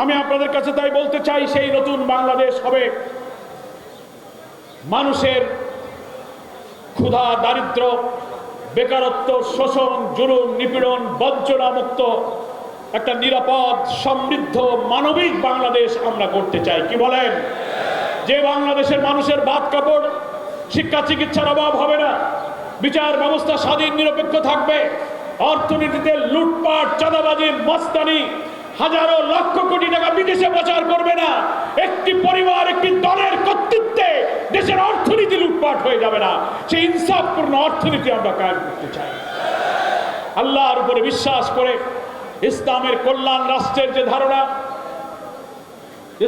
আমি আপনাদের কাছে তাই বলতে চাই, সেই নতুন বাংলাদেশ হবে। মানুষের ক্ষুধা, দারিদ্র, বেকারত্ব, শোষণ, জুলুম, নিপীড়ন, বঞ্চনা মুক্ত একটা নিরাপদ, সমৃদ্ধ, মানবিক বাংলাদেশ আমরা করতে চাই। কি বলেন? যে বাংলাদেশের মানুষের ভাত কাপড়, শিক্ষা, চিকিৎসার অভাব হবে না। বিচার ব্যবস্থা স্বাধীন, নিরপেক্ষ থাকবে। অর্থনীতিতে লুটপাট, চাঁদাবাজি, মস্তানি হাজারো লক্ষ কোটি টাকা বিদেশে পাচার করবে না। একটি পরিবার, একটি দলের কর্তৃত্বে দেশের অর্থনীতি লুটপাট হয়ে যাবে না। সেই ইনসাফপূর্ণ অর্থনীতি আমরা কায়েম করতে চাই। আল্লাহর উপরে বিশ্বাস করে ইসলামের কল্যাণ রাষ্ট্রের যে ধারণা,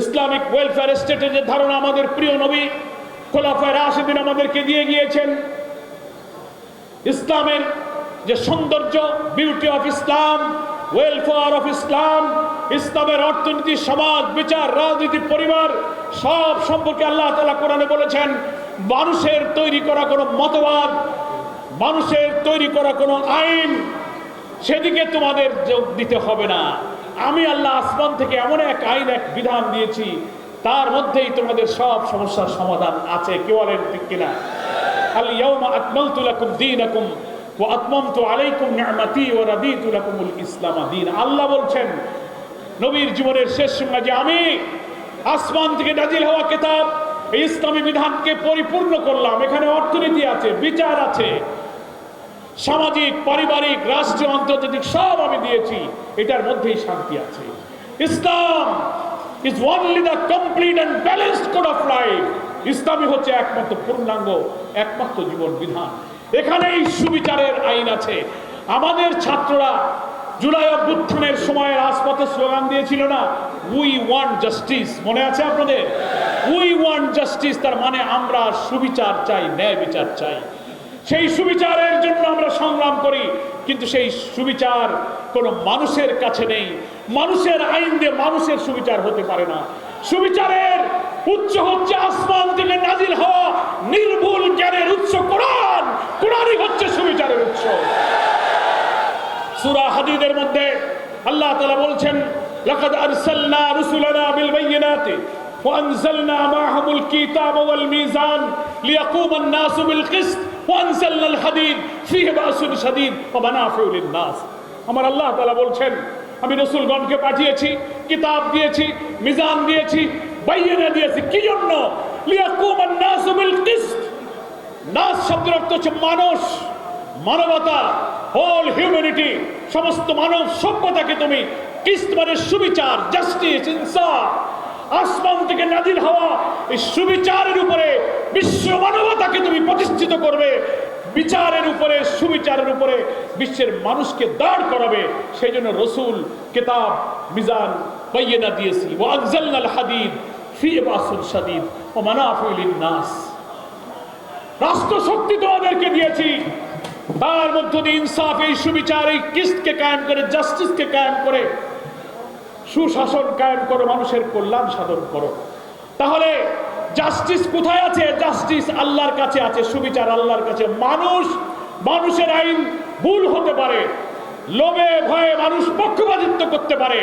ইসলামিক ওয়েলফেয়ার স্টেটের যে ধারণা আমাদের প্রিয় নবী খোলাফায় রাশেদিন আমাদেরকে দিয়ে গিয়েছেন, ইসলামের যে সৌন্দর্য beauty of Islam welfare of Islam ইসলামের অর্থনীতি, সমাজ, বিচার, রাজনীতি, পরিবার, সব সম্পর্কে আল্লাহ তালা কোরআনে বলেছেন, মানুষের তৈরি করা কোনো মতবাদ, মানুষের তৈরি করা কোনো আইন, সেদিকে তোমাদের যোগ দিতে হবে না। আমি আল্লাহ আসমান থেকে এমন এক আইন, এক বিধান দিয়েছি, তার মধ্যেই তোমাদের সব সমস্যার সমাধান আছে। কেউ বলেন ঠিক কিনা? আল ইয়াউমা আকমালতু লাকুম দীনাকুম ওয়া আতমামতু আলাইকুম নি'মাতি ওয়া রাদিতু লাকুমুল ইসলাম দীন আল্লাহ বলছেন, নবীর জীবনের শেষ সময় যে আমি আসমান থেকে নাজিল হওয়া কিতাব, এই ইসলামী বিধানকে পরিপূর্ণ করলাম। এখানে অর্থনীতি আছে, বিচার আছে, সামাজিক, পারিবারিক, রাষ্ট্রীয়, আন্তর্জাতিক সব আমি দিয়েছি, এটার মধ্যেই শান্তি আছে। Islam is only the complete and balanced code of life ইসলামই হচ্ছে একমাত্র পূর্ণাঙ্গ, একমাত্র জীবন বিধান। এখানেই সুবিচারের আইন আছে। আমাদের ছাত্ররা জুলাই অভ্যুত্থানের সময় রাজপথে স্লোগান দিয়েছিল না উই ওয়ান্ট জাস্টিস মনে আছে আপনাদের? উই ওয়ান্ট জাস্টিস তার মানে আমরা সুবিচার চাই, ন্যায় বিচার চাই। সেই সুবিচারের জন্য আমরা সংগ্রাম করি, কিন্তু সেই সুবিচার কোনো মানুষের কাছে নেই। মানুষের আইন দিয়ে মানুষের সুবিচার হতে পারে না। সুবিচারের উচ্চ হচ্ছে আসমান থেকে নাজিল হওয়া নির্ভুল জ্ঞানের উৎস কোরআন কোরআনই হচ্ছে সুবিচারের উৎস সূরা হাদিদের মধ্যে আল্লাহ তাআলা বলছেন লাকাদ আরসালনা রুসুলানা বিল বাইয়িনাতি وأنزلنا معهم الكتاب والميزان ليقوم الناس بالقسط وأنزلنا الحديد فيه بأس شديد ومنافع للناس আমার আল্লাহ তাআলা বলছেন আমি রসুলগণকে পাঠিয়েছি কিতাব দিয়েছি, মিজান দিয়েছি, বাইয়েনা দিয়েছি। কি জন্য? মানুষ, মানবতা হোল হিউম্যানিটি সমস্ত মানব সভ্যতাকে তুমি কিস্ত মানে সুবিচার জাস্টিস ইনসাফ আসমান থেকে নাজির হওয়া এই সুবিচারের উপরে বিশ্ব মানবতাকে তুমি প্রতিষ্ঠিত করবে। বিচারের উপরে, সুবিচারের উপরে বিশ্বের মানুষকে দাঁড় করাবে। সেই জন্য রসুল, কেতাব, মিজান বাইয়েনা দিয়েছি। ও আফজাল হাদিদ ফি বাসুল সাদিদ ও মানাফুল নাস রাষ্ট্র শক্তি তোমাদেরকে দিয়েছি। তার মধ্য দিয়ে ইনসাফ, এই সুবিচার, এই কিস্তকে কায়েম করে, জাস্টিসকে কায়েম করে, সুশাসন কায়েম করো, মানুষের কল্যাণ সাধন করো। তাহলে জাস্টিস কোথায় আছে? জাস্টিস আল্লাহর কাছে আছে। সুবিচার আল্লাহর কাছে। মানুষ, মানুষের আইন ভুল হতে পারে। লোভে, ভয়ে মানুষ পক্ষপাতিত্ব করতে পারে।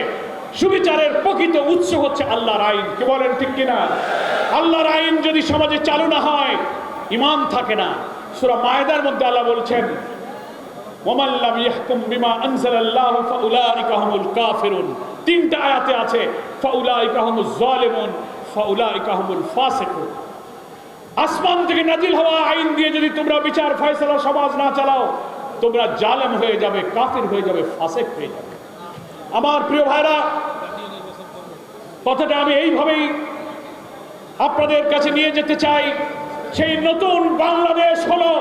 সুবিচারের প্রকৃত উৎস হচ্ছে আল্লাহর আইন। কে বলেন ঠিক কিনা? আল্লাহর আইন যদি সমাজে চালু না হয় ইমান থাকে না। সুরা মায়দার মধ্যে আল্লাহ বলছেন বিমা তিনটা আছে আসমান থেকে নাজিল হওয়া আইন দিয়ে যদি তোমরা বিচার সমাজ না চালাও, তোমরা জালেম হয়ে যাবে, কাফির হয়ে যাবে, ফাসেক হয়ে যাবে। আমার প্রিয় ভাইরা, কথাটা আমি এইভাবেই আপনাদের কাছে নিয়ে যেতে চাই। সেই নতুন বাংলাদেশ হলো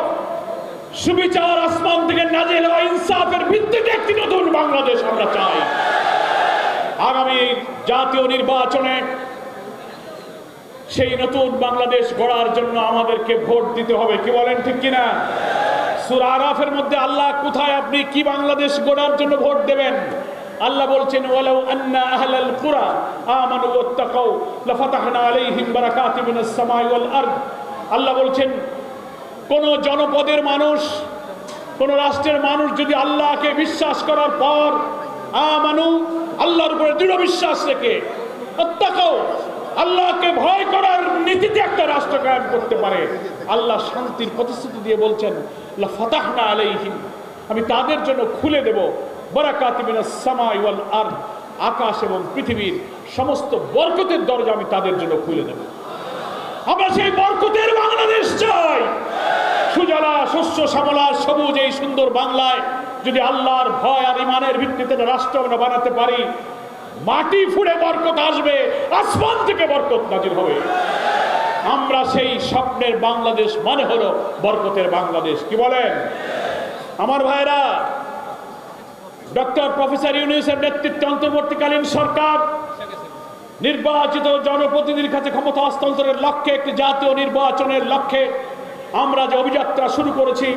সুবিচার আসমান থেকে নাজিল হওয়া ইনসাফের ভিত্তিতে একটি নতুন বাংলাদেশ আমরা চাই। আগামী জাতীয় নির্বাচনে সেই নতুন বাংলাদেশ গড়ার জন্য আমাদেরকে ভোট দিতে হবে, কি বলেন ঠিক কিনা? সূরা আরাফের মধ্যে আল্লাহ কোথায়, আপনি কি বাংলাদেশ গড়ার জন্য ভোট দেবেন? আল্লাহ বলছেন, ওয়ালাউ আন্না আহলাল কুরা আমানু ওয়াত্তাকাউ, লাফাতাহনা আলাইহিম বারাকাতিম মিনাস সামাই ওয়াল আরদ। আল্লাহ বলছেন, কোন জনপদের মানুষ, কোন রাষ্ট্রের মানুষ যদি আল্লাহকে বিশ্বাস করার পর আমানু আল্লাহর উপরে দৃঢ় বিশ্বাস রেখে অত্যাকাও আল্লাহকে ভয় করার নীতিতে একটা রাষ্ট্র কায়েম করতে পারে, আল্লাহ শান্তির প্রতিশ্রুতি দিয়ে বলছেন ফাতাহনা আলাইহিম, আমি তাদের জন্য খুলে দেব। আরদ। আকাশ এবং পৃথিবীর সমস্ত বরকতের দরজা আমি তাদের জন্য খুলে দেব। আমরা সেই বরকতের বাংলাদেশ চাই। সুজলা শস্য শ্যামলা সবুজ এই সুন্দর বাংলায় যদি আল্লাহর ভয় আর ইমানের ভিত্তিতে রাষ্ট্র আমরা বানাতে পারি, মাটি ফুড়ে বরকত আসবে, আসমান থেকে বরকত নাজির হবে। আমরা সেই স্বপ্নের বাংলাদেশ মানে হলো বরকতের বাংলাদেশ। কি বলেন? আমার ভাইরা ডক্টর প্রফেসর ইউনিসের নেতৃত্বে অন্তর্বর্তীকালীন সরকার, নির্বাচিত জনপ্রতিনিধির কাছে ক্ষমতা হস্তান্তরের লক্ষ্যে একটি জাতীয় নির্বাচনের লক্ষ্যে আমরা যে অভিযাত্রা শুরু করেছি,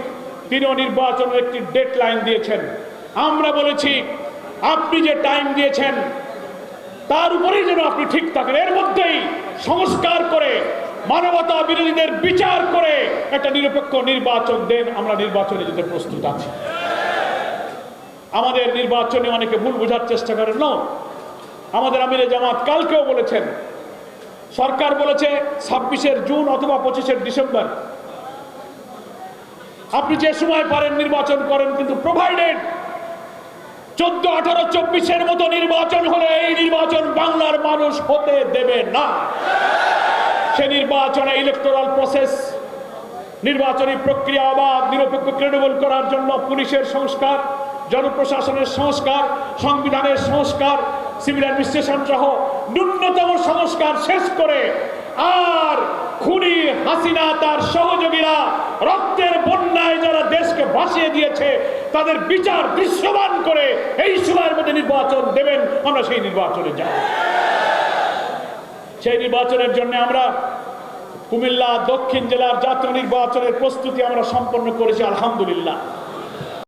তিনিও নির্বাচনের একটি ডেট লাইন দিয়েছেন। আমরা বলেছি, আপনি যে টাইম দিয়েছেন, তার উপরেই যেন আপনি ঠিক থাকেন। এর মধ্যেই সংস্কার করে, মানবতা বিরোধীদের বিচার করে একটা নিরপেক্ষ নির্বাচন দেন। আমরা নির্বাচনে যেতে প্রস্তুত আছি। আমাদের নির্বাচনে অনেকে ভুল বোঝার চেষ্টা করেন ন আমাদের আমিরে জামাত কালকেও বলেছেন, সরকার বলেছে ছাব্বিশের জুন অথবা পঁচিশের ডিসেম্বর। আপনি যে সময় পারেন নির্বাচন করেন, কিন্তু প্রোভাইডেড চোদ্দ, আঠারো, চব্বিশের মতো নির্বাচন হলে এই নির্বাচন বাংলার মানুষ হতে দেবে না। সে নির্বাচনে ইলেকটোরাল প্রসেস নির্বাচনী প্রক্রিয়া অবাধ, নিরপেক্ষ ক্রেডিবল করার জন্য পুলিশের সংস্কার জনপ্রশাসনের সংস্কার, সংবিধানের সংস্কার সিভিল অ্যাডমিনিস্ট্রেশন সহ ন্যূনতম সংস্কার শেষ করে আর খুনি হাসিনা তার সহযোগীরা রক্তের বন্যায় যারা দেশকে ভাসিয়ে দিয়েছে, তাদের বিচার দৃশ্যমান করে এই সময়ের মধ্যে নির্বাচন দেবেন, আমরা সেই নির্বাচনে যাব সেই নির্বাচনের জন্য আমরা কুমিল্লা দক্ষিণ জেলার জাতীয় নির্বাচনের প্রস্তুতি আমরা সম্পন্ন করেছি, আলহামদুলিল্লাহ।